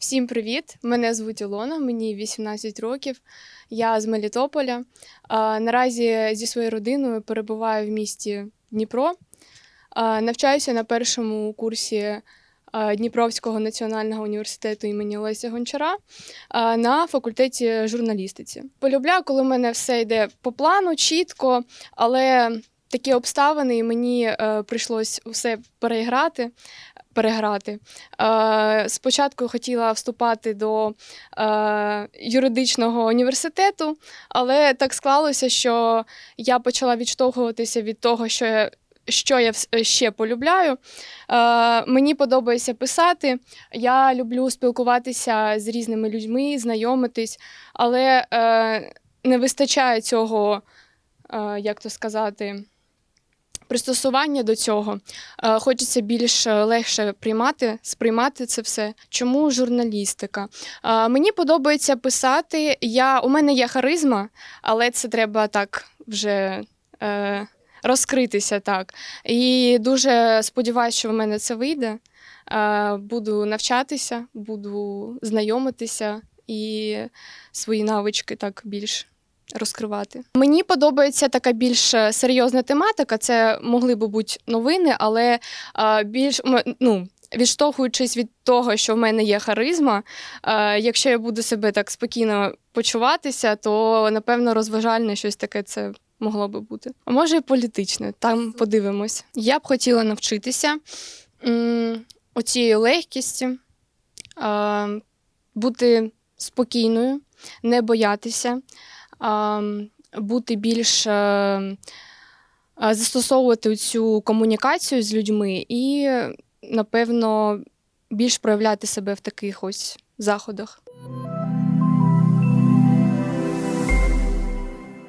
Всім привіт! Мене звуть Ілона, мені 18 років. Я з Мелітополя. Наразі зі своєю родиною перебуваю в місті Дніпро. Навчаюся на першому курсі Дніпровського національного університету імені Леся Гончара на факультеті журналістиці. Полюбляю, коли в мене все йде по плану, чітко, але такі обставини, і мені е, прийшлось все переіграти. Переграти. Е, спочатку хотіла вступати до е, юридичного університету, але так склалося, що я почала відштовхуватися від того, що я, що я ще полюбляю. Е, мені подобається писати. Я люблю спілкуватися з різними людьми, знайомитись, але е, не вистачає цього, е, як то сказати. Пристосування до цього Е, хочеться більш е, легше приймати, сприймати це все. Чому журналістика? Е, Мені подобається писати. Я, у мене є харизма, але це треба так вже розкритися так. І дуже сподіваюся, що в мене це вийде. Буду навчатися, буду знайомитися і свої навички так більш розкривати. Мені подобається така більш е, серйозна тематика. Це могли би бути новини, але е, більш ну. Відштовхуючись від того, що в мене є харизма, е, якщо я буду себе так спокійно почуватися, то напевно розважальне щось таке це могло би бути. А може і політичне, там подивимось. Я б хотіла навчитися оцієї легкості, е, бути спокійною, не боятися, бути більш е, е, застосовувати цю комунікацію з людьми і, напевно, більш проявляти себе в таких ось заходах.